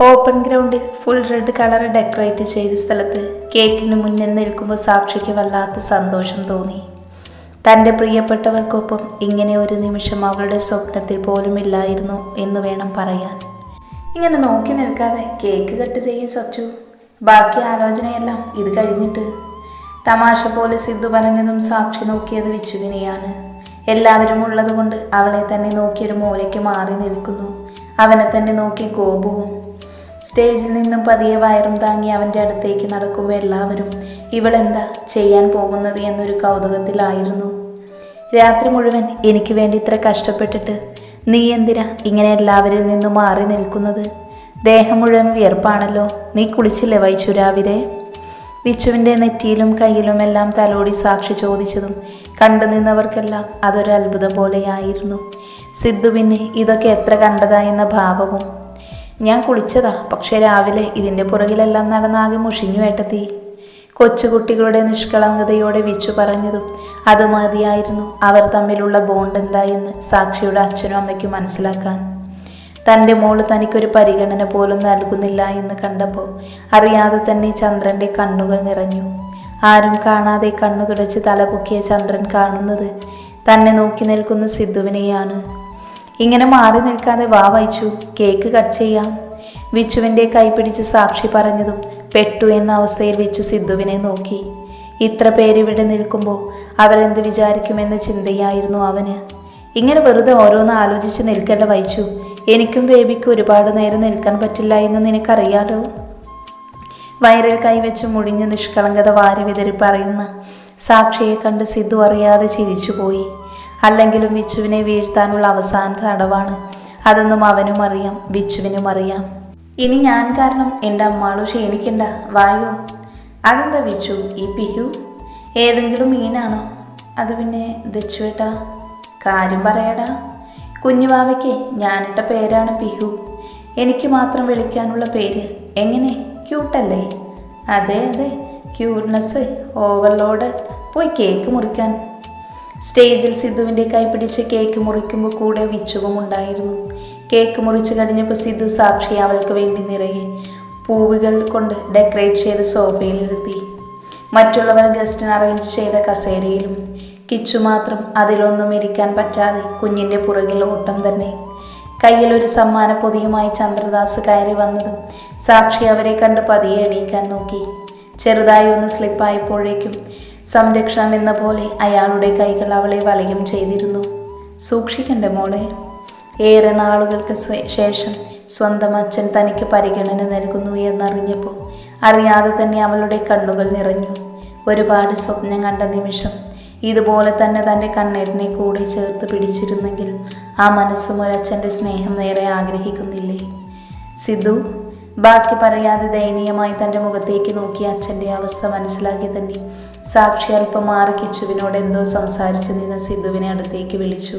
Open ഗ്രൗണ്ടിൽ full red colour decorate ചെയ്ത സ്ഥലത്ത് കേക്കിന് മുന്നിൽ നിൽക്കുമ്പോൾ സാക്ഷിക്ക് വല്ലാത്ത സന്തോഷം തോന്നി. തന്റെ പ്രിയപ്പെട്ടവർക്കൊപ്പം ഇങ്ങനെ ഒരു നിമിഷം അവളുടെ സ്വപ്നത്തിൽ പോലും ഇല്ലായിരുന്നു എന്ന് വേണം പറയാൻ. ഇങ്ങനെ നോക്കി നിൽക്കാതെ കേക്ക് കട്ട് ചെയ്യും സച്ചു. ബാക്കി ആലോചനയെല്ലാം ഇത് കഴിഞ്ഞിട്ട്. തമാശ പോലെ സിദ്ധു പറഞ്ഞതും സാക്ഷി നോക്കിയത് വിച്ചുവിനെയാണ്. എല്ലാവരും ഉള്ളതുകൊണ്ട് അവളെ തന്നെ നോക്കിയൊരു മൂലയ്ക്ക് മാറി നിൽക്കുന്നു. അവനെ തന്നെ നോക്കി കോപവും സ്റ്റേജിൽ നിന്നും പതിയെ വയറും താങ്ങി അവന്റെ അടുത്തേക്ക് നടക്കുമ്പോൾ എല്ലാവരും ഇവളെന്താ ചെയ്യാൻ പോകുന്നത്? എന്നൊരു കൗതുകത്തിലായിരുന്നു. രാത്രി മുഴുവൻ എനിക്ക് വേണ്ടി ഇത്ര കഷ്ടപ്പെട്ടിട്ട് നീ എന്തിനാ ഇങ്ങനെ എല്ലാവരിൽ നിന്നും മാറി നിൽക്കുന്നത്? ദേഹം മുഴുവൻ വിയർപ്പാണല്ലോ. നീ കുളിച്ചില്ലേ വൈച്ചു രാവിലെ? വിച്ചുവിന്റെ നെറ്റിയിലും കയ്യിലുമെല്ലാം തലോടി സാക്ഷി ചോദിച്ചതും കണ്ടു നിന്നവർക്കെല്ലാം അതൊരത്ഭുതം പോലെയായിരുന്നു. സിദ്ധുവിനെ ഇതൊക്കെ എത്ര കണ്ടതായെന്ന ഭാവവും ഞാൻ കുളിച്ചതാ. പക്ഷേ രാവിലെ ഇതിന്റെ പുറകിലെല്ലാം നടന്നാകെ മുഷിഞ്ഞു ഏട്ടത്തി. കൊച്ചുകുട്ടികളുടെ നിഷ്കളങ്കതയോടെ വിച്ചു പറഞ്ഞതും അത് മതിയായിരുന്നു. അവർ തമ്മിലുള്ള ബോണ്ട് എന്തായെന്ന് സാക്ഷിയുടെ അച്ഛനും അമ്മയ്ക്കും മനസ്സിലാക്കാൻ. തന്റെ മോൾ തനിക്കൊരു പരിഗണന പോലും നൽകുന്നില്ല എന്ന് കണ്ടപ്പോൾ അറിയാതെ തന്നെ ചന്ദ്രന്റെ കണ്ണുകൾ നിറഞ്ഞു. ആരും കാണാതെ കണ്ണു തുടച്ച് തലപൊക്കിയ ചന്ദ്രൻ കാണുന്നത് തന്നെ നോക്കി നിൽക്കുന്ന സിദ്ധുവിനെയാണ്. ഇങ്ങനെ മാറി നിൽക്കാതെ വാ വായിച്ചു കേക്ക് കട്ട് ചെയ്യാം. വിച്ചുവിന്റെ കൈപിടിച്ച് സാക്ഷി പറഞ്ഞതും പെട്ടു എന്ന അവസ്ഥയിൽ വിച്ചു സിദ്ധുവിനെ നോക്കി. ഇത്ര പേരിവിടെ നിൽക്കുമ്പോൾ അവരെന്ത് വിചാരിക്കുമെന്ന ചിന്തയായിരുന്നു അവന്. ഇങ്ങനെ വെറുതെ ഓരോന്ന് ആലോചിച്ച് നിൽക്കല്ല വായിച്ചു എനിക്കും ബേബിക്കും ഒരുപാട് നേരം നിൽക്കാൻ പറ്റില്ല എന്ന് നിനക്കറിയാലോ? വയറിൽ കൈവച്ച് മുഴിഞ്ഞ നിഷ്കളങ്കത വാരി വിതറി പറയുന്ന സാക്ഷിയെ കണ്ട് സിദ്ധു അറിയാതെ ചിരിച്ചുപോയി. അല്ലെങ്കിലും വിച്ചുവിനെ വീഴ്ത്താനുള്ള അവസാന തടവാണ്. അതൊന്നും അവനും അറിയാം വിച്ചുവിനും അറിയാം. ഇനി ഞാൻ കാരണം എന്റെ അമ്മാളു ക്ഷീണിക്കണ്ട വായോ? അതെന്താ വിച്ചു? ഈ പിഹു? ഏതെങ്കിലും മീനാണോ? അത് പിന്നെ ദച്ചുവേട്ടാ? കാര്യം പറയടാ. കുഞ്ഞുവാവയ്ക്ക് ഞാനിട്ട പേരാണ് പിഹു. എനിക്ക് മാത്രം വിളിക്കാനുള്ള പേര് എങ്ങനെ? ക്യൂട്ടല്ലേ? അതെ അതെ. Cuteness overload. പോയി കേക്ക് മുറിക്കാൻ. സ്റ്റേജിൽ സിദ്ധുവിന്റെ കൈപിടിച്ച് കേക്ക് മുറിക്കുമ്പോൾ കൂടെ വിച്ചുവും ഉണ്ടായിരുന്നു. കേക്ക് മുറിച്ച് കഴിഞ്ഞപ്പോൾ സിദ്ധു സാക്ഷി അവൾക്ക് വേണ്ടി നിറയെ പൂവുകൾ കൊണ്ട് ഡെക്കറേറ്റ് ചെയ്ത് സോഫയിലിരുത്തി മറ്റുള്ളവർ ഗസ്റ്റിന് അറേഞ്ച് ചെയ്ത കസേരയിലും. കിച്ചു മാത്രം അതിലൊന്നും ഇരിക്കാൻ പറ്റാതെ കുഞ്ഞിന്റെ പുറകിൽ ഓട്ടം തന്നെ. കയ്യിൽ ഒരു സമ്മാന പൊതിയുമായി ചന്ദ്രദാസ് കയറി വന്നതും സാക്ഷി അവരെ കണ്ട് പതിയെ എണീക്കാൻ നോക്കി. ചെറുതായി ഒന്ന് സ്ലിപ്പായപ്പോഴേക്കും സംരക്ഷണം എന്ന പോലെ അയാളുടെ കൈകൾ അവളെ വലയം ചെയ്തിരുന്നു. സൂക്ഷിക്കണ്ട മോളെ? ഏറെ നാളുകൾക്ക് ശേഷം സ്വന്തം അച്ഛൻ തനിക്ക് പരിഗണന നൽകുന്നു എന്നറിഞ്ഞപ്പോൾ അറിയാതെ തന്നെ അവളുടെ കണ്ണുകൾ നിറഞ്ഞു. ഒരുപാട് സ്വപ്നം കണ്ട നിമിഷം ഇതുപോലെ തന്നെ തന്റെ കണ്ണേട്ടിനെ കൂടെ ചേർത്ത് പിടിച്ചിരുന്നെങ്കിൽ ആ മനസ്സും ഒരച്ഛന്റെ സ്നേഹം നേരെ ആഗ്രഹിക്കുന്നില്ലേ? സിദ്ധു ബാക്കി പറയാതെ ദയനീയമായി തന്റെ മുഖത്തേക്ക് നോക്കി അച്ഛന്റെ അവസ്ഥ മനസ്സിലാക്കി തന്നെ. സാക്ഷി അല്പം മാറി കിച്ചുവിനോട് എന്തോ സംസാരിച്ച് നിന്ന് സിദ്ധുവിനെ അടുത്തേക്ക് വിളിച്ചു.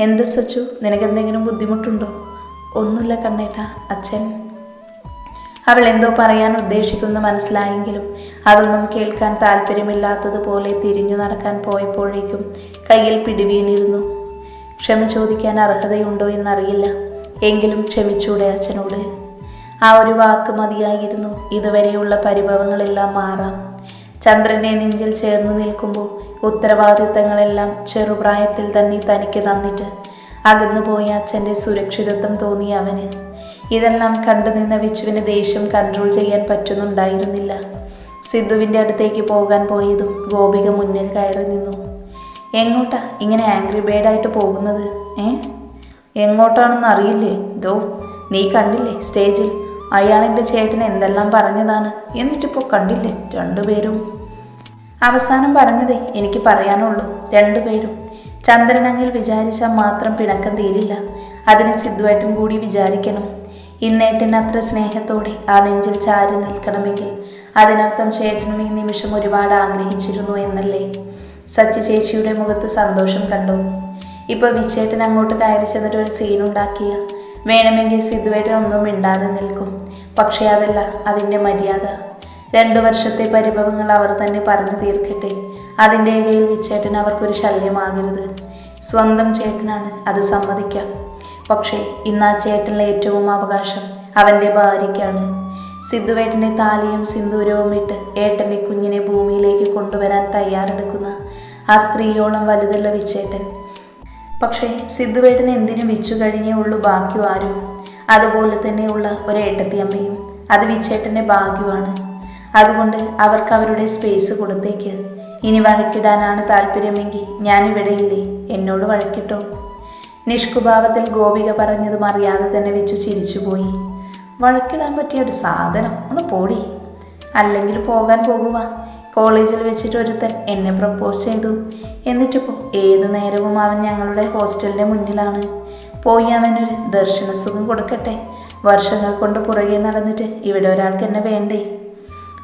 എന്ത് സച്ചു? നിനക്കെന്തെങ്കിലും ബുദ്ധിമുട്ടുണ്ടോ? ഒന്നുമില്ല കണ്ണേട്ട അച്ഛൻ. അവൾ എന്തോ പറയാൻ ഉദ്ദേശിക്കുന്ന മനസ്സിലായെങ്കിലും അതൊന്നും കേൾക്കാൻ താല്പര്യമില്ലാത്തതുപോലെ തിരിഞ്ഞു നടക്കാൻ പോയപ്പോഴേക്കും കയ്യിൽ പിടിവീണിരുന്നു. ക്ഷമ ചോദിക്കാൻ അർഹതയുണ്ടോ എന്നറിയില്ല. എങ്കിലും ക്ഷമിച്ചൂടെ അച്ഛനോട്. ആ ഒരു വാക്ക് മതിയായിരുന്നു. ഇതുവരെയുള്ള പരിഭവങ്ങളെല്ലാം മാറാം. ചന്ദ്രനെ നെഞ്ചിൽ ചേർന്ന് നിൽക്കുമ്പോൾ ഉത്തരവാദിത്തങ്ങളെല്ലാം ചെറുപ്രായത്തിൽ തന്നെ തനിക്ക് തന്നിട്ട് അകന്നുപോയ അച്ഛന്റെ സുരക്ഷിതത്വം തോന്നിയ അവന്. ഇതെല്ലാം കണ്ടു നിന്ന വിച്ചുവിന് ദേഷ്യം കൺട്രോൾ ചെയ്യാൻ പറ്റുന്നുണ്ടായിരുന്നില്ല. സിദ്ധുവിന്റെ അടുത്തേക്ക് പോകാൻ പോയതും ഗോപിക മുന്നിൽ കയറി നിന്നു. എങ്ങോട്ടാ? ഇങ്ങനെ ആംഗ്രി ബേഡായിട്ട് പോകുന്നത്? ഏ? എങ്ങോട്ടാണെന്ന് അറിയില്ലേ? ദോ നീ കണ്ടില്ലേ? സ്റ്റേജിൽ അയാൾ എന്റെ ചേട്ടന് എന്തെല്ലാം പറഞ്ഞതാണ് എന്നിട്ടിപ്പോൾ കണ്ടില്ലേ രണ്ടുപേരും? അവസാനം പറഞ്ഞതേ എനിക്ക് പറയാനുള്ളൂ രണ്ടുപേരും. ചന്ദ്രനങ്ങിൽ വിചാരിച്ചാൽ മാത്രം പിണക്കം തീരില്ല. അതിന് സിദ്ധുവേട്ടൻ കൂടി വിചാരിക്കണം. ഇന്നേട്ടൻ അത്ര സ്നേഹത്തോടെ ആ നെഞ്ചിൽ ചാരി നിൽക്കണമെങ്കിൽ. അതിനർത്ഥം ചേട്ടനും ഈ നിമിഷം ഒരുപാട് ആഗ്രഹിച്ചിരുന്നു എന്നല്ലേ? സച്ചി ചേച്ചിയുടെ മുഖത്ത് സന്തോഷം കണ്ടു. ഇപ്പോൾ വിച്ചേട്ടൻ അങ്ങോട്ട് കയറി ചെന്നിട്ട് ഒരു സീൻ ഉണ്ടാക്കിയ. വേണമെങ്കിൽ സിദ്ധുവേട്ടൻ ഒന്നും മിണ്ടാതെ നിൽക്കും. പക്ഷേ അതല്ല അതിന്റെ മര്യാദ. രണ്ടു വർഷത്തെ പരിഭവങ്ങൾ അവർ തന്നെ പറഞ്ഞു തീർക്കട്ടെ. അതിന്റെ ഇടയിൽ വിച്ചേട്ടൻ അവർക്കൊരു ശല്യമാകരുത്. സ്വന്തം ചേട്ടനാണ് അത് സമ്മതിക്കാം. പക്ഷേ ഇന്ന് ആ ചേട്ടനിലെ ഏറ്റവും അവകാശം അവന്റെ ഭാര്യയ്ക്കാണ്. സിദ്ധുവേട്ടന്റെ താലിയും സിന്ദൂരവും ഇട്ട് ഏട്ടന്റെ കുഞ്ഞിനെ ഭൂമിയിലേക്ക് കൊണ്ടുവരാൻ തയ്യാറെടുക്കുന്ന ആ സ്ത്രീയോളം വലുതുള്ള വിച്ചേട്ടൻ. പക്ഷേ സിദ്ധുവേട്ടൻ എന്തിനു വിച്ചു കഴിഞ്ഞേ ഉള്ളൂ ബാക്കി ആരും? അതുപോലെ തന്നെയുള്ള ഒരു ഏട്ടത്തിയമ്മയും അത് വിച്ചേട്ടന്റെ ഭാഗ്യമാണ്. അതുകൊണ്ട് അവർക്ക് അവരുടെ സ്പേസ് കൊടുത്തേക്ക്. ഇനി വഴക്കിടാനാണ് താല്പര്യമെങ്കിൽ ഞാനിവിടെയില്ലേ എന്നോട് വഴക്കിട്ടോ? നിഷ്കുഭാവത്തിൽ ഗോപിക പറഞ്ഞതും അറിയാതെ തന്നെ വെച്ചു ചിരിച്ചുപോയി. വഴക്കിടാൻ പറ്റിയ ഒരു സാധനം ഒന്ന് പോടി. അല്ലെങ്കിൽ പോകാൻ പോകുക കോളേജിൽ വെച്ചിട്ട് ഒരുത്തൻ എന്നെ പ്രപ്പോസ് ചെയ്തു. എന്നിട്ടിപ്പോൾ ഏത് നേരവും അവൻ ഞങ്ങളുടെ ഹോസ്റ്റലിന്റെ മുന്നിലാണ്. പോയി അവനൊരു ദർശന സുഖം കൊടുക്കട്ടെ. വർഷങ്ങൾ കൊണ്ട് പുറകെ നടന്നിട്ട് ഇവിടെ ഒരാൾക്ക് എന്നെ വേണ്ടേ?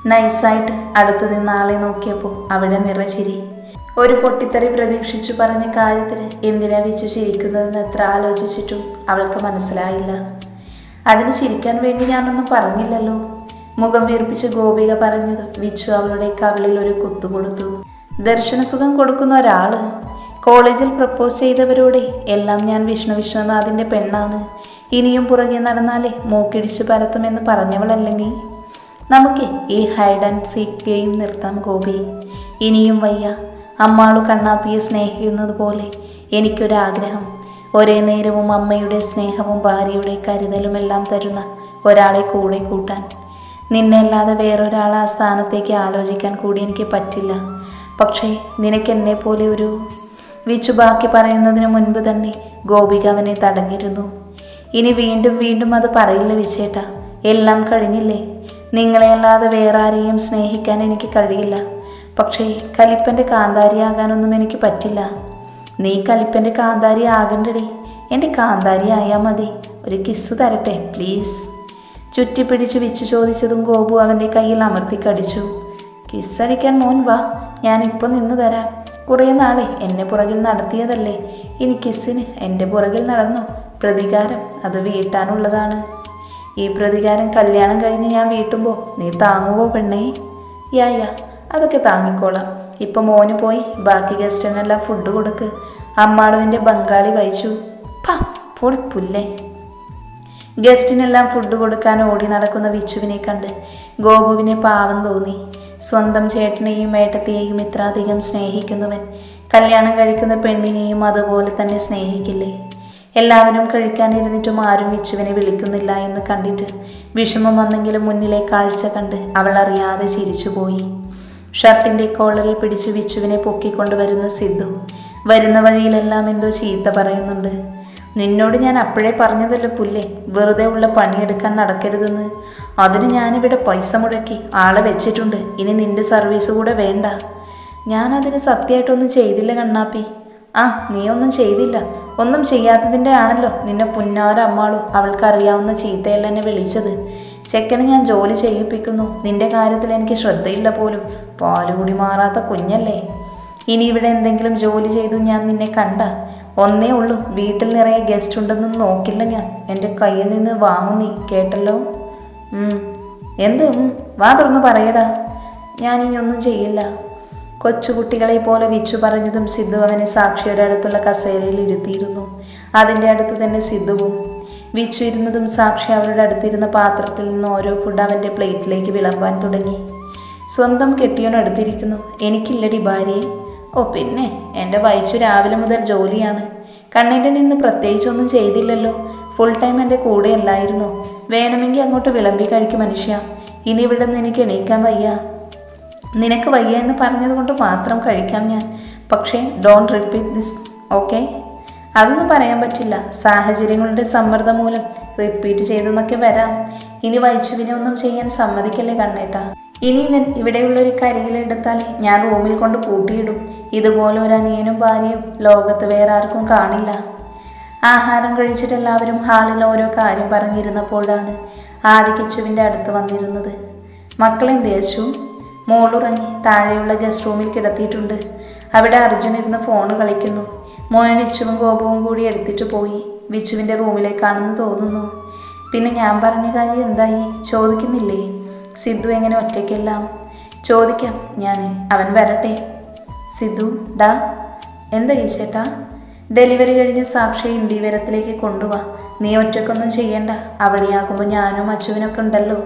നൈസായിട്ട് അടുത്തു നിന്ന് ആളെ നോക്കിയപ്പോൾ അവിടെ നിറചിരി ഒരു പൊട്ടിത്തെറി പ്രതീക്ഷിച്ചു പറഞ്ഞ കാര്യത്തിൽ എന്തിനാ വെച്ച് ചിരിക്കുന്നതെന്ന് എത്ര ആലോചിച്ചിട്ടും അവൾക്ക് മനസ്സിലായില്ല. അതിന് ചിരിക്കാൻ വേണ്ടി ഞാനൊന്നും പറഞ്ഞില്ലല്ലോ. മുഖം വീർപ്പിച്ച് ഗോപിക പറഞ്ഞത് വിച്ചു അവളുടെ കവിളിൽ ഒരു കുത്തു കൊടുത്തു. ദർശനസുഖം കൊടുക്കുന്ന ഒരാൾ. കോളേജിൽ പ്രപ്പോസ് ചെയ്തവരോടെ എല്ലാം ഞാൻ വിഷ്ണു വിശ്വനാഥിന്റെ പെണ്ണാണ്. ഇനിയും പുറകെ നടന്നാലേ മൂക്കിടിച്ച് പരത്തുമെന്ന് പറഞ്ഞവളല്ലെങ്കിൽ നമുക്ക് ഈ ഹൈഡ് ആൻഡ് സീക്ക് ഗെയിം നിർത്താം ഗോപി. ഇനിയും വയ്യ. അമ്മാളു കണ്ണാപ്പിയെ സ്നേഹിക്കുന്നത് പോലെ എനിക്കൊരാഗ്രഹം. ഒരേ നേരവും അമ്മയുടെ സ്നേഹവും ഭാര്യയുടെ കരുതലുമെല്ലാം തരുന്ന ഒരാളെ കൂടെ കൂട്ടാൻ. നിന്നെ അല്ലാതെ വേറൊരാൾ ആ സ്ഥാനത്തേക്ക് ആലോചിക്കാൻ കൂടി എനിക്ക് പറ്റില്ല. പക്ഷേ നിനക്ക് എന്നെ പോലെ ഒരു വിച്ചു ബാക്കി പറയുന്നതിന് മുൻപ് തന്നെ ഗോപിക അവനെ തടഞ്ഞിരുന്നു. ഇനി വീണ്ടും വീണ്ടും അത് പറയില്ല വിശേട്ട എല്ലാം കഴിഞ്ഞില്ലേ? നിങ്ങളെ അല്ലാതെ വേറെ ആരെയും സ്നേഹിക്കാൻ എനിക്ക് കഴിയില്ല. പക്ഷേ കലിപ്പന്റെ കാന്താരിയാകാനൊന്നും എനിക്ക് പറ്റില്ല. നീ കലിപ്പന്റെ കാന്താരി ആകണ്ടടി. എന്റെ കാന്താരി ആയാൽ മതി. ഒരു കിസ് തരട്ടെ പ്ലീസ്. ചുറ്റിപ്പിടിച്ച് വിച്ചു ചോദിച്ചതും ഗോപു അവന്റെ കയ്യിൽ അമർത്തി കടിച്ചു കിസ്സടിക്കാൻ മോൻ വാ ഞാനിപ്പോൾ നിന്ന് തരാം. കുറേ നാളെ എന്നെ പുറകിൽ നടത്തിയതല്ലേ? ഇനി കിസ്സിന് എന്റെ പുറകിൽ നടന്നു. പ്രതികാരം അത് വീട്ടാനുള്ളതാണ്. ഈ പ്രതികാരം കല്യാണം കഴിഞ്ഞ് ഞാൻ വീട്ടുമ്പോൾ നീ താങ്ങുവോ പെണ്ണേ? യാ അതൊക്കെ താങ്ങിക്കോളാം. ഇപ്പം മോന് പോയി ബാക്കി ഗസ്റ്റിനെല്ലാം ഫുഡ് കൊടുക്ക്. അമ്മാളുവിന്റെ ബംഗാളി വായിച്ചു പാ പൊളിപ്പുല്ലേ? പുല്ലേ ഗസ്റ്റിനെല്ലാം ഫുഡ് കൊടുക്കാൻ ഓടി നടക്കുന്ന വിച്ചുവിനെ കണ്ട് ഗോപുവിനെ പാവം തോന്നി. സ്വന്തം ചേട്ടനെയും ഏട്ടത്തെയും ഇത്രാധികം സ്നേഹിക്കുന്നവൻ കല്യാണം കഴിക്കുന്ന പെണ്ണിനെയും അതുപോലെ തന്നെ സ്നേഹിക്കില്ലേ? എല്ലാവരും കഴിക്കാനിരുന്നിട്ടും ആരും വിച്ചുവിനെ വിളിക്കുന്നില്ല എന്ന് കണ്ടിട്ട് വിഷമം വന്നെങ്കിലും മുന്നിലെ കാഴ്ച കണ്ട് അവൾ അറിയാതെ ചിരിച്ചുപോയി ഷർട്ടിന്റെ കോളറിൽ പിടിച്ച് വിച്ചുവിനെ പൊക്കിക്കൊണ്ടുവരുന്ന സിദ്ധു വരുന്ന വഴിയിലെല്ലാം എന്തോ ചീത്ത പറയുന്നുണ്ട്. നിന്നോട് ഞാൻ അപ്പോഴേ പറഞ്ഞതല്ലോ പുല്ലേ വെറുതെ ഉള്ള പണിയെടുക്കാൻ നടക്കരുതെന്ന്. അതിന് ഞാനിവിടെ പൈസ മുടക്കി ആളെ വെച്ചിട്ടുണ്ട്. ഇനി നിന്റെ സർവീസ് കൂടെ വേണ്ട. ഞാനതിന് സത്യമായിട്ടൊന്നും ചെയ്തില്ല കണ്ണാപ്പി. ആ നീ ഒന്നും ചെയ്തില്ല. ഒന്നും ചെയ്യാത്തതിന്റെ ആണല്ലോ നിന്നെ പുന്നാര അമ്മാളു അവൾക്കറിയാവുന്ന ചീത്തയല്ല എന്നെ വിളിച്ചത്. ചെക്കന് ഞാൻ ജോലി ചെയ്യിപ്പിക്കുന്നു. നിന്റെ കാര്യത്തിൽ എനിക്ക് ശ്രദ്ധയില്ല പോലും. പാലുകൂടി മാറാത്ത കുഞ്ഞല്ലേ. ഇനി ഇവിടെ എന്തെങ്കിലും ജോലി ചെയ്തു ഞാൻ നിന്നെ കണ്ട. ഒന്നേ ഉള്ളൂ. വീട്ടിൽ നിറയെ ഗസ്റ്റ് ഉണ്ടെന്നും നോക്കില്ല ഞാൻ. എന്റെ കയ്യിൽ നിന്ന് വാങ്ങും നീ കേട്ടല്ലോ. എന്ത്? വാ തുറന്ന് പറയടാ. ഞാനിനി ഒന്നും ചെയ്യില്ല. കൊച്ചുകുട്ടികളെ പോലെ വിച്ചു പറഞ്ഞതും സിദ്ധു അവനെ സാക്ഷിയുടെ അടുത്തുള്ള കസേരയിൽ ഇരുത്തിയിരുന്നു. അതിന്റെ അടുത്ത് തന്നെ സിദ്ധുവും വിച്ചു ഇരുന്നതും സാക്ഷി അവരുടെ അടുത്തിരുന്ന പാത്രത്തിൽ നിന്ന് ഓരോ ഫുഡ് അവന്റെ പ്ലേറ്റിലേക്ക് വിളമ്പാൻ തുടങ്ങി. സ്വന്തം കെട്ടിയോൻ അടുത്തിരിക്കുന്നു. എനിക്കില്ലടി ഭാര്യയെ ഓ പിന്നെ. എന്റെ വൈച്ചു രാവിലെ മുതൽ ജോലിയാണ്. കണ്ണിന്റെ നിന്ന് പ്രത്യേകിച്ചൊന്നും ചെയ്തില്ലല്ലോ. ഫുൾ ടൈം എന്റെ കൂടെ അല്ലായിരുന്നു വേണമെങ്കിൽ അങ്ങോട്ട് വിളമ്പി കഴിക്കും മനുഷ്യ. ഇനി ഇവിടെ നിന്ന് എനിക്ക് എണീക്കാൻ വയ്യ. നിനക്ക് വയ്യ എന്ന് പറഞ്ഞത് കൊണ്ട് മാത്രം കഴിക്കാം ഞാൻ. പക്ഷേ ഡോണ്ട് റിപ്പീറ്റ് ദിസ് ഓക്കെ അതൊന്നും പറയാൻ പറ്റില്ല. സാഹചര്യങ്ങളുടെ സമ്മർദ്ദം മൂലം റിപ്പീറ്റ് ചെയ്തെന്നൊക്കെ വരാം. ഇനി വൈച്ചുവിനെ ഒന്നും ചെയ്യാൻ സമ്മതിക്കല്ലേ കണ്ണേട്ടാ? ഇനി ഇവിടെയുള്ള ഒരു കരിയിലെടുത്താൽ ഞാൻ റൂമിൽ കൊണ്ട് പൂട്ടിയിടും. ഇതുപോലെ ഒരു അനിയനും ഭാര്യയും ലോകത്ത് വേറെ ആർക്കും കാണില്ല. ആഹാരം കഴിച്ചിട്ട് എല്ലാവരും ഹാളിൽ ഓരോ കാര്യം പറഞ്ഞിരുന്നപ്പോഴാണ് ആദികിച്ചുവിന്റെ അടുത്ത് വന്നിരുന്നത്. മക്കളെന്ത് ചേച്ചു മോളുറങ്ങി താഴെയുള്ള ഗസ്റ്റ് റൂമിൽ കിടത്തിയിട്ടുണ്ട്. അവിടെ അർജുൻ ഇരുന്ന് ഫോൺ കളിക്കുന്നു. മോൻ വിച്ചുവും ഗോപവും കൂടി എടുത്തിട്ട് പോയി. വിച്ചുവിന്റെ റൂമിലേക്കാണെന്ന് തോന്നുന്നു. പിന്നെ ഞാൻ പറഞ്ഞ കാര്യം എന്തായി? ചോദിക്കുന്നില്ലേ? സിദ്ധു എങ്ങനെ ഒറ്റയ്ക്കെല്ലാം? ചോദിക്കാം ഞാൻ അവൻ വരട്ടെ. സിദ്ധു ഡാ. എന്താ ഈശേട്ടാ ഡെലിവറി കഴിഞ്ഞ് സാക്ഷി ഇന്ത്യവരത്തിലേക്ക് കൊണ്ടുപോവാ നീ ഒറ്റക്കൊന്നും ചെയ്യണ്ട. അവളിയാകുമ്പോൾ ഞാനും അച്ചുവിനൊക്കെ ഉണ്ടല്ലോ.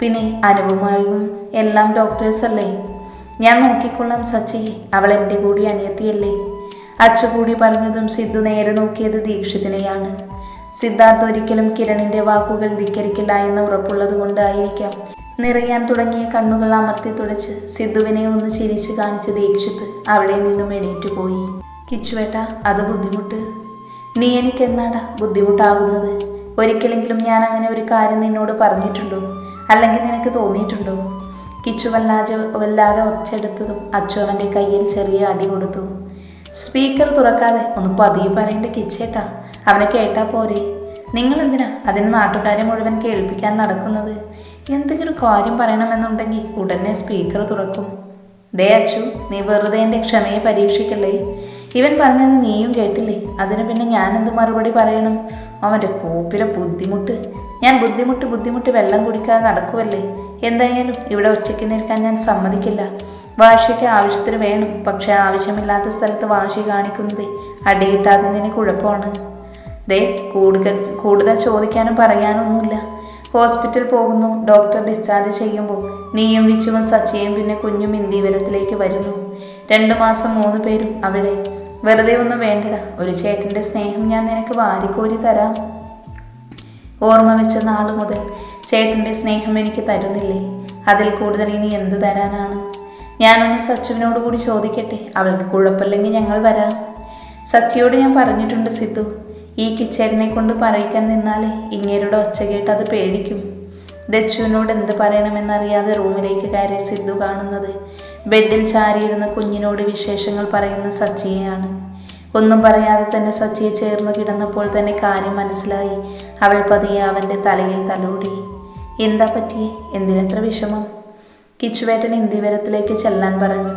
പിന്നെ അനുപമായും എല്ലാം ഡോക്ടേഴ്സ് അല്ലേ? ഞാൻ നോക്കിക്കൊള്ളാം സച്ചി. അവൾ എന്റെ കൂടി അനിയത്തിയല്ലേ? അച്ചു കൂടി പറഞ്ഞതും സിദ്ധു നേരെ നോക്കിയത് ദീക്ഷിതിനെയാണ്. സിദ്ധാർത്ഥ് ഒരിക്കലും കിരണിന്റെ വാക്കുകൾ ധിക്കരിക്കില്ല എന്ന് ഉറപ്പുള്ളത് കൊണ്ടായിരിക്കാം. നിറയാൻ തുടങ്ങിയ കണ്ണുകൾ അമർത്തി തുടച്ച് സിദ്ധുവിനെ ഒന്ന് ചിരിച്ചു കാണിച്ച ദീക്ഷിത്ത് അവിടെ നിന്നും എണീറ്റു പോയി. കിച്ചുവേട്ട അത് ബുദ്ധിമുട്ട്. നീ എനിക്ക് എന്നാടാ ബുദ്ധിമുട്ടാകുന്നത്? ഒരിക്കലെങ്കിലും ഞാൻ അങ്ങനെ ഒരു കാര്യം നിന്നോട് പറഞ്ഞിട്ടുണ്ടോ? അല്ലെങ്കിൽ നിനക്ക് തോന്നിയിട്ടുണ്ടോ? കിച്ചു വല്ലാതെ വല്ലാതെ ഒച്ചെടുത്തതും അച്ചു അവന്റെ കയ്യിൽ ചെറിയ അടി കൊടുത്തു. സ്പീക്കർ തുറക്കാതെ ഒന്ന് പതിയെ പറയേണ്ട കിച്ചേട്ടാ. അവനെ കേട്ടാ പോരെ. നിങ്ങൾ എന്തിനാ അതിന് നാട്ടുകാരെ മുഴുവൻ കേൾപ്പിക്കാൻ നടക്കുന്നത്? എന്തെങ്കിലും കാര്യം പറയണമെന്നുണ്ടെങ്കിൽ ഉടനെ സ്പീക്കർ തുറക്കും. ദേ അച്ചു നീ വെറുതെ എന്റെ ക്ഷമയെ പരീക്ഷിക്കല്ലേ? ഇവൻ പറഞ്ഞത് നീയും കേട്ടില്ലേ? അതിന് പിന്നെ ഞാൻ എന്ത് മറുപടി പറയണം? അവന്റെ കോപ്പിലെ ബുദ്ധിമുട്ട്. ഞാൻ ബുദ്ധിമുട്ട് ബുദ്ധിമുട്ട് വെള്ളം കുടിക്കാതെ നടക്കുമല്ലേ എന്തായാലും ഇവിടെ ഒറ്റയ്ക്ക് നിൽക്കാൻ ഞാൻ സമ്മതിക്കില്ല. വാശിക്ക് ആവശ്യത്തിന് വേണം പക്ഷെ ആവശ്യമില്ലാത്ത സ്ഥലത്ത് വാശി കാണിക്കുന്നത് അടി കുഴപ്പമാണ്. ദേ കൂടുതൽ കൂടുതൽ ചോദിക്കാനും പറയാനൊന്നുമില്ല. ഹോസ്പിറ്റൽ പോകുന്നു. ഡോക്ടർ ഡിസ്ചാർജ് ചെയ്യുമ്പോൾ നീയും വിച്ചുവും സച്ചിയും പിന്നെ കുഞ്ഞും ഇന്ത്യവരത്തിലേക്ക് വരുന്നു. രണ്ടു മാസം മൂന്ന് പേരും അവിടെ. വെറുതെ ഒന്നും വേണ്ടട. ഒരു ചേട്ടന്റെ സ്നേഹം ഞാൻ നിനക്ക് വാരിക്കോരി തരാം. ഓർമ്മ വെച്ച നാൾ മുതൽ ചേട്ടന്റെ സ്നേഹം എനിക്ക് തരുന്നില്ലേ? അതിൽ കൂടുതൽ ഇനി എന്ത് തരാനാണ്? ഞാനൊന്ന് സച്ചുവിനോട് കൂടി ചോദിക്കട്ടെ. അവൾക്ക് കുഴപ്പമില്ലെങ്കിൽ ഞങ്ങൾ വരാം. സച്ചിയോട് ഞാൻ പറഞ്ഞിട്ടുണ്ട് സിദ്ധു. ഈ കിച്ചേടിനെ കൊണ്ട് പറയിക്കാൻ നിന്നാൽ ഇങ്ങേരുടെ ഒച്ച കേട്ട് അത് പേടിക്കും. ദച്ചുവിനോട് എന്ത് പറയണമെന്നറിയാതെ റൂമിലേക്ക് കയറി സിദ്ധു കാണുന്നത്. ബെഡിൽ ചാരിയിരുന്ന കുഞ്ഞിനോട് വിശേഷങ്ങൾ പറയുന്ന സച്ചിയെയാണ്. ഒന്നും പറയാതെ തന്നെ സച്ചിയെ ചേർന്ന് കിടന്നപ്പോൾ തന്നെ കാര്യം മനസ്സിലായി. അവൾ പതിയെ അവന്റെ തലയിൽ തലോടി. എന്താ പറ്റിയേ? എന്തിനത്ര വിഷമം? കിച്ചുവേട്ടൻ ഇന്ത്യവരത്തിലേക്ക് ചെല്ലാൻ പറഞ്ഞു.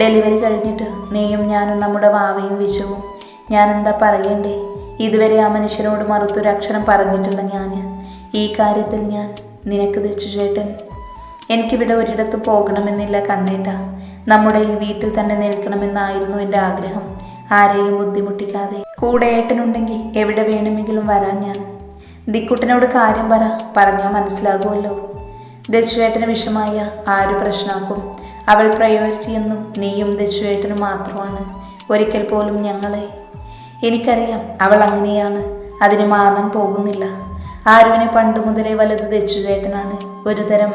ഡെലിവറി കഴിഞ്ഞിട്ട് നീയും ഞാനും നമ്മുടെ വാവയും വിഷവും ഞാൻ എന്താ പറയണ്ടേ? ഇതുവരെ ആ മനുഷ്യനോട് മറുത്തൊരു അക്ഷരം പറഞ്ഞിട്ടില്ല ഞാൻ ഈ കാര്യത്തിൽ ഞാൻ നിനക്ക് തെച്ചു ചേട്ടൻ എനിക്കിവിടെ ഒരിടത്ത് പോകണമെന്നില്ല കണ്ണേട്ട. നമ്മുടെ ഈ വീട്ടിൽ തന്നെ നിൽക്കണമെന്നായിരുന്നു എന്റെ ആഗ്രഹം. ആരെയും ബുദ്ധിമുട്ടിക്കാതെ. കൂടെ ഏട്ടനുണ്ടെങ്കിൽ എവിടെ വേണമെങ്കിലും വരാൻ ഞാൻ. ദിക്കുട്ടനോട് കാര്യം പറ പറഞ്ഞാൽ മനസ്സിലാകുമല്ലോ. ദച്ചുവേട്ടന് വിഷമായ ആര് പ്രശ്നമാക്കും അവൾ പ്രയോറിറ്റി എന്നും നീയും ദച്ചുവേട്ടനും മാത്രമാണ്. ഒരിക്കൽ പോലും ഞങ്ങളെ എനിക്കറിയാം അവൾ അങ്ങനെയാണ്. അതിന് മാറാൻ പോകുന്നില്ല. ആരുവിനെ പണ്ട് മുതലേ വലുത് ദച്ചുചേട്ടനാണ് ഒരു തരം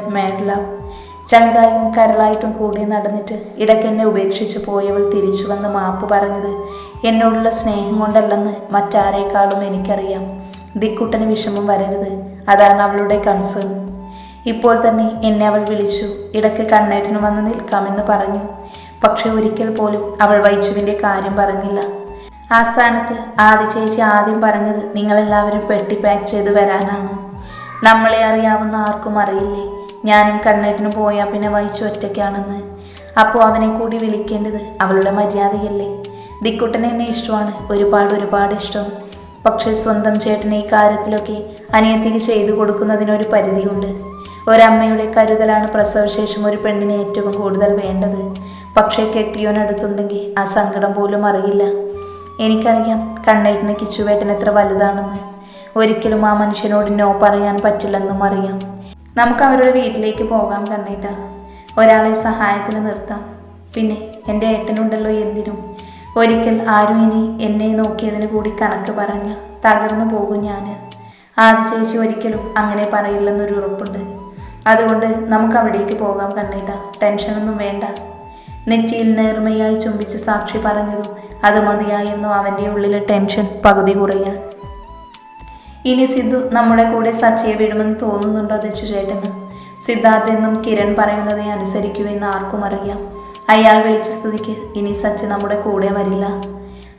ചങ്കായും കരളായിട്ടും കൂടി നടന്നിട്ട് ഇടയ്ക്കെന്നെ ഉപേക്ഷിച്ച് പോയവൾ തിരിച്ചു വന്ന് മാപ്പ് പറഞ്ഞത് എന്നോടുള്ള സ്നേഹം കൊണ്ടല്ലെന്ന് മറ്റാരേക്കാളും എനിക്കറിയാം. ദിക്കുട്ടന് വിഷമം വരരുത്. അതാണ് അവളുടെ കൺസേൺ ഇപ്പോൾ തന്നെ എന്നെ അവൾ വിളിച്ചു. ഇടയ്ക്ക് കണ്ണേറ്റിന് വന്ന് നിൽക്കാമെന്ന് പറഞ്ഞു. പക്ഷെ ഒരിക്കൽ പോലും അവൾ വൈച്ചുവിന്റെ കാര്യം പറഞ്ഞില്ല. ആ സ്ഥാനത്ത് ആദ്യ ചേച്ചി ആദ്യം പറഞ്ഞത് നിങ്ങളെല്ലാവരും പെട്ടി പാക്ക് ചെയ്ത് വരാനാണ്. നമ്മളെ അറിയാവുന്ന ആർക്കും അറിയില്ലേ? ഞാനും കണ്ണേട്ടിന് പോയാൽ പിന്നെ വഹിച്ചു ഒറ്റയ്ക്കാണെന്ന്. അപ്പോൾ അവനെ കൂടി വിളിക്കേണ്ടത് അവളുടെ മര്യാദയല്ലേ? ദിക്കുട്ടനെ എന്നെ ഇഷ്ടമാണ്. ഒരുപാട് ഒരുപാട് ഇഷ്ടം. പക്ഷേ സ്വന്തം ചേട്ടനെ ഈ കാര്യത്തിലൊക്കെ അനിയത്തിക്ക് ചെയ്തു കൊടുക്കുന്നതിനൊരു പരിധിയുണ്ട്. ഒരമ്മയുടെ കരുതലാണ് പ്രസവശേഷം ഒരു പെണ്ണിന് ഏറ്റവും കൂടുതൽ വേണ്ടത്. പക്ഷേ കെട്ടിയോനടുത്തുണ്ടെങ്കിൽ ആ സങ്കടം പോലും അറിയില്ല. എനിക്കറിയാം കണ്ണേറ്റിന് കിച്ചുവേട്ടൻ എത്ര വലുതാണെന്ന്. ഒരിക്കലും ആ മനുഷ്യനോട് നോ പറയാൻ പറ്റില്ലെന്നും അറിയാം. നമുക്ക് അവരുടെ വീട്ടിലേക്ക് പോകാം കണ്ണേട്ട. ഒരാളെ സഹായത്തിന് നിർത്താം. പിന്നെ എന്റെ ഏട്ടനുണ്ടല്ലോ എന്തിനും. ഒരിക്കൽ ആരും ഇനി എന്നെ നോക്കിയതിന് കൂടി കണക്ക് പറഞ്ഞ് തകർന്നു പോകും ഞാൻ ആദ്യ ചേച്ചി ഒരിക്കലും അങ്ങനെ പറയില്ലെന്നൊരു ഉറപ്പുണ്ട്. അതുകൊണ്ട് നമുക്ക് അവിടേക്ക് പോകാം കണ്ണേട്ട. ടെൻഷനൊന്നും വേണ്ട. നെറ്റിയിൽ നേർമയായി ചുംബിച്ച് സാക്ഷി പറഞ്ഞതും അത് മതിയായിരുന്നു അവന്റെ ഉള്ളിലെ ടെൻഷൻ പകുതി കുറയാൻ. ഇനി സിദ്ധു നമ്മുടെ കൂടെ സച്ചയെ വിടുമെന്ന് തോന്നുന്നുണ്ടോ ദച്ചു ചേട്ടന്? സിദ്ധാർത്ഥ് എന്നും കിരൺ പറയുന്നതേ അനുസരിക്കൂ എന്ന് ആർക്കും അറിയാം. അയാൾ വിളിച്ച സ്ഥിതിക്ക് ഇനി സച്ച് നമ്മുടെ കൂടെ വരില്ല.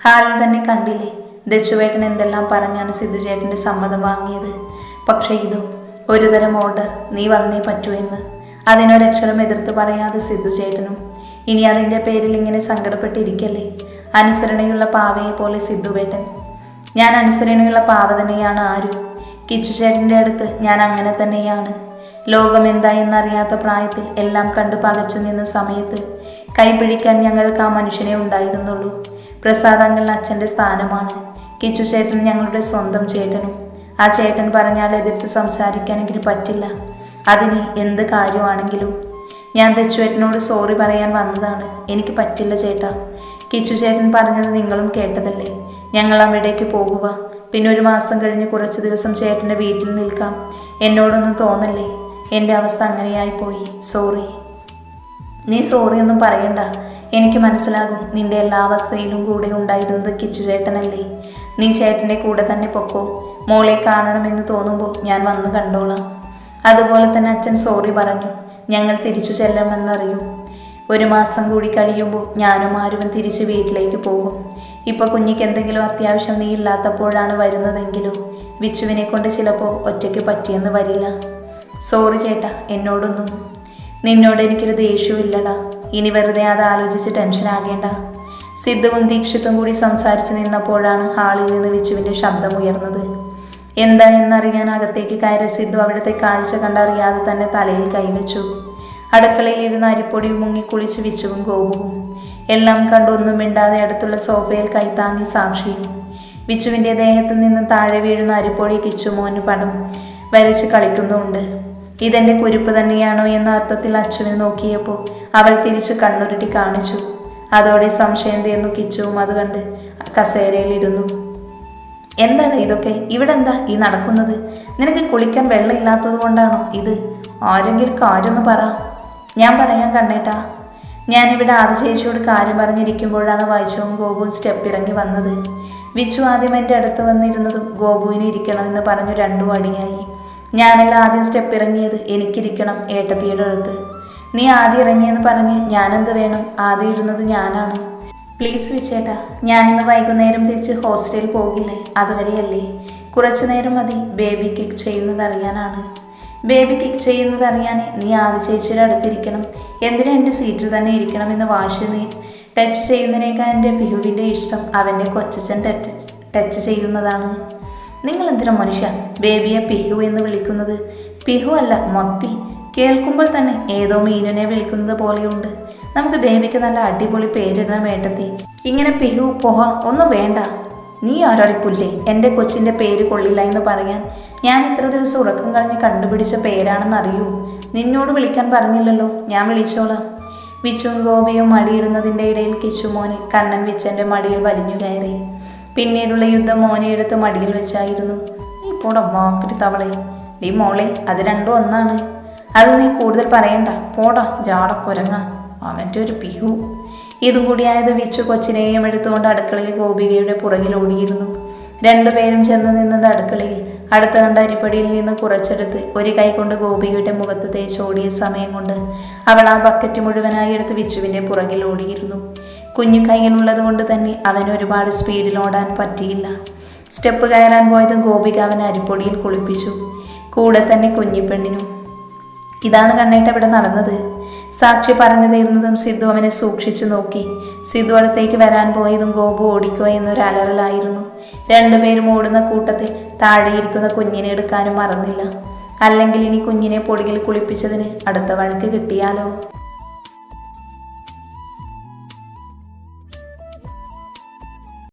ഹാളിൽ തന്നെ കണ്ടില്ലേ ദച്ചുവേട്ടൻ എന്തെല്ലാം പറഞ്ഞാണ് സിദ്ധു ചേട്ടന്റെ സമ്മതം വാങ്ങിയത്. പക്ഷേ ഇതും ഒരുതരം ഓർഡർ നീ വന്നേ പറ്റൂ എന്ന്. അതിനൊരക്ഷരം എതിർത്ത് പറയാതെ സിദ്ധു ചേട്ടനും ഇനി അതിന്റെ പേരിൽ ഇങ്ങനെ സങ്കടപ്പെട്ടിരിക്കല്ലേ? അനുസരണയുള്ള പാവയെ പോലെ സിദ്ധുവേട്ടൻ. ഞാൻ അനുസരണയുള്ള പാവ തന്നെയാണ് ആരു. കിച്ചുചേട്ടന്റെ അടുത്ത് ഞാൻ അങ്ങനെ തന്നെയാണ്. ലോകം എന്തായെന്നറിയാത്ത പ്രായത്തിൽ എല്ലാം കണ്ടു പകച്ചു നിന്ന സമയത്ത് കൈപിടിക്കാൻ ഞങ്ങൾക്ക് ആ മനുഷ്യനെ ഉണ്ടായിരുന്നുള്ളൂ. പ്രസാദങ്ങൾ അച്ഛന്റെ സ്ഥാനമാണ്. കിച്ചു ചേട്ടൻ ഞങ്ങളുടെ സ്വന്തം ചേട്ടനും. ആ ചേട്ടൻ പറഞ്ഞാൽ എതിർത്ത് സംസാരിക്കാനെങ്കിലും പറ്റില്ല. അതിന് എന്ത് കാര്യമാണെങ്കിലും. ഞാൻ ദച്ചുവേട്ടനോട് സോറി പറയാൻ വന്നതാണ്. എനിക്ക് പറ്റില്ല ചേട്ടാ. കിച്ചു ചേട്ടൻ പറഞ്ഞത് നിങ്ങളും കേട്ടതല്ലേ? ഞങ്ങൾ അവിടേക്ക് പോകുക പിന്നെ ഒരു മാസം കഴിഞ്ഞ് കുറച്ച് ദിവസം ചേട്ടന്റെ വീട്ടിൽ നിൽക്കാം. എന്നോടൊന്നും തോന്നല്ലേ? എന്റെ അവസ്ഥ അങ്ങനെയായിപ്പോയി. സോറി. നീ സോറി ഒന്നും പറയണ്ട. എനിക്ക് മനസ്സിലാകും നിന്റെ എല്ലാ അവസ്ഥയിലും കൂടെ ഉണ്ടായിരുന്നത് കിച്ചു ചേട്ടനല്ലേ. നീ ചേട്ടന്റെ കൂടെ തന്നെ പൊക്കോ. മോളെ കാണണമെന്ന് തോന്നുമ്പോൾ ഞാൻ വന്ന് കണ്ടോളാം. അതുപോലെ തന്നെ അച്ഛൻ സോറി പറഞ്ഞു. ഞങ്ങൾ തിരിച്ചു ചെല്ലാമെന്നറിയും. ഒരു മാസം കൂടി കഴിയുമ്പോൾ ഞാനും ആരും തിരിച്ച് വീട്ടിലേക്ക് പോകും. ഇപ്പോൾ കുഞ്ഞിക്ക് എന്തെങ്കിലും അത്യാവശ്യം നീ ഇല്ലാത്തപ്പോഴാണ് വരുന്നതെങ്കിലും? വിച്ചുവിനെ കൊണ്ട് ചിലപ്പോൾ ഒറ്റയ്ക്ക് പറ്റിയെന്ന് വരില്ല. സോറി ചേട്ടാ എന്നോടൊന്നും. നിന്നോട് എനിക്കൊരു ദേഷ്യമില്ലടാ ഇനി വെറുതെ അത് ആലോചിച്ച് ടെൻഷൻ ആകേണ്ട. സിദ്ധുവും ദീക്ഷിത്തും കൂടി സംസാരിച്ചു നിന്നപ്പോഴാണ് ഹാളിൽ നിന്ന് വിച്ചുവിന്റെ ശബ്ദം ഉയർന്നത്. എന്താ എന്നറിയാൻ അകത്തേക്ക് കയറി സിദ്ധു അവിടുത്തെ കാഴ്ച കണ്ടറിയാതെ തന്നെ തലയിൽ കൈവച്ചു. അടുക്കളയിൽ ഇരുന്ന് അരിപ്പൊടി മുങ്ങി കുളിച്ച് വിച്ചുവും ഗോപുവും. എല്ലാം കണ്ടൊന്നും മിണ്ടാതെ അടുത്തുള്ള സോഫയിൽ കൈത്താങ്ങി സാക്ഷിയും. വിച്ചുവിന്റെ ദേഹത്ത് നിന്ന് താഴെ വീഴുന്ന അരിപ്പൊടി കിച്ചുമോന് പടം വരച്ച് കളിക്കുന്നുണ്ട് ഇതെന്റെ കുരിപ്പ് തന്നെയാണോ എന്ന അർത്ഥത്തിൽ അച്ഛനെ നോക്കിയപ്പോൾ അവൾ തിരിച്ച് കണ്ണുരുട്ടി കാണിച്ചു. അതോടെ സംശയം തീർന്നു കിച്ചുവും അത് കണ്ട് കസേരയിലിരുന്നു. എന്താണ് ഇതൊക്കെ? ഇവിടെ എന്താ ഈ നടക്കുന്നത്? നിനക്ക് കുളിക്കാൻ വെള്ളം ഇല്ലാത്തത് കൊണ്ടാണോ ഇത്? ആരെങ്കിലും കാര്യമൊന്ന് പറ. ഞാൻ പറയാൻ കണ്ടേട്ടാ ഞാനിവിടെ ആദ്യ ചേച്ചിയോട് കാര്യം പറഞ്ഞിരിക്കുമ്പോഴാണ് വായിച്ചവും ഗോപുവും സ്റ്റെപ്പ് ഇറങ്ങി വന്നത്. വിച്ചു ആദ്യം എന്റെ അടുത്ത് വന്നിരുന്നതും ഗോപുവിന് ഇരിക്കണമെന്ന് പറഞ്ഞു രണ്ടു അടിയായി. ഞാനല്ല ആദ്യം സ്റ്റെപ്പ് ഇറങ്ങിയത് എനിക്കിരിക്കണം ഏട്ടത്തിയുടെ അടുത്ത്. നീ ആദ്യം ഇറങ്ങിയെന്ന് പറഞ്ഞ് ഞാനെന്ത് വേണം? ആദ്യം ഇരുന്നത് ഞാനാണ്. പ്ലീസ് വിച്ചേട്ടാ ഞാനിന്ന് വൈകുന്നേരം തിരിച്ച് ഹോസ്റ്റലിൽ പോകില്ലേ? അതുവരെയല്ലേ? കുറച്ചു നേരം മതി ബേബി കിക്ക് ചെയ്യുന്നത് അറിയാനാണ്. ബേബി കിക്ക് ചെയ്യുന്നത് അറിയാൻ നീ ആദ്യ ചേച്ചിയുടെ അടുത്തിരിക്കണം. എന്തിനാ എന്റെ സീറ്റിൽ തന്നെ ഇരിക്കണം എന്ന് വാശി നീ ടച്ച് ചെയ്യുന്നതിനേക്കാൾ എന്റെ ബിഹുവിന്റെ ഇഷ്ടം. അവന്റെ കൊച്ചച്ഛൻ ടച്ച് ടച്ച് ചെയ്യുന്നതാണ്. നിങ്ങൾ എന്തിനാ മനുഷ്യ ബേബിയെ പിഹു എന്ന് വിളിക്കുന്നത്? പിഹു അല്ല മൊത്തി. കേൾക്കുമ്പോൾ തന്നെ ഏതോ മീനിനെ വിളിക്കുന്നത് പോലെയുണ്ട്. നമുക്ക് ബേബിക്ക് നല്ല അടിപൊളി പേരിടണം ഏട്ടത്തി. ഇങ്ങനെ പിഹു പോഹ ഒന്നും വേണ്ട. നീ ആരടിപ്പുല്ലേ എന്റെ കൊച്ചിന്റെ പേര് കൊള്ളില്ല എന്ന് പറയാൻ. ഞാൻ എത്ര ദിവസം ഉറക്കം കളഞ്ഞ് കണ്ടുപിടിച്ച പേരാണെന്ന് അറിയൂ. നിന്നോട് വിളിക്കാൻ പറഞ്ഞില്ലല്ലോ. ഞാൻ വിളിച്ചോളാം. വിച്ചും ഗോപിയും മടിയിടുന്നതിന്റെ ഇടയിൽ കിച്ചുമോന് കണ്ണൻ വിച്ചന്റെ മടിയിൽ വലിഞ്ഞു കയറി. പിന്നീടുള്ള യുദ്ധം മോനെ എടുത്ത് മടിയിൽ വെച്ചായിരുന്നു. നീ പോടാ വാക്കിട്ട് തവളെ മോളെ അത് രണ്ടും ഒന്നാണ്. അത് നീ കൂടുതൽ പറയണ്ട. പോടാ ജാടക്കുരങ്ങ അവന്റെ ഒരു പിഹു. ഇതും കൂടിയായത് വിച്ചു കൊച്ചിനെയും എടുത്തുകൊണ്ട് അടുക്കളയിൽ ഗോപികയുടെ പുറകിൽ ഓടിയിരുന്നു. രണ്ടുപേരും ചെന്ന് നിന്നത് അടുക്കളയിൽ. അടുത്ത കണ്ട അരിപ്പടിയിൽ നിന്ന് കുറച്ചെടുത്ത് ഒരു കൈ കൊണ്ട് ഗോപികയുടെ മുഖത്ത് തേച്ച് ഓടിയ സമയം കൊണ്ട് അവൾ ആ ബക്കറ്റ് മുഴുവനായി എടുത്ത് വിച്ചുവിന്റെ പുറകിൽ ഓടിയിരുന്നു. കുഞ്ഞു കൈകളുള്ളത് കൊണ്ട് തന്നെ അവന് ഒരുപാട് സ്പീഡിൽ ഓടാൻ പറ്റിയില്ല. സ്റ്റെപ്പ് കയറാൻ പോയതും ഗോപിക അവനെ അരിപ്പൊടിയിൽ കുളിപ്പിച്ചു. കൂടെ തന്നെ കുഞ്ഞിപ്പെണ്ണിനും. ഇതാണ് കണ്ണേട്ട ഇവിടെ നടന്നത്. സാക്ഷി പറഞ്ഞു തീർന്നതും സിദ്ധു അവനെ സൂക്ഷിച്ചു നോക്കി. സിദ്ധു അടുത്തേക്ക് വരാൻ പോയതും ഗോപു ഓടിക്കുക എന്നൊരു അലറലായിരുന്നു. രണ്ടുപേരും ഓടുന്ന കൂട്ടത്തിൽ താഴെയിരിക്കുന്ന കുഞ്ഞിനെ എടുക്കാനും മറന്നില്ല. അല്ലെങ്കിൽ ഇനി കുഞ്ഞിനെ പൊടിയിൽ കുളിപ്പിച്ചതിന് അടുത്ത വഴക്ക് കിട്ടിയാലോ?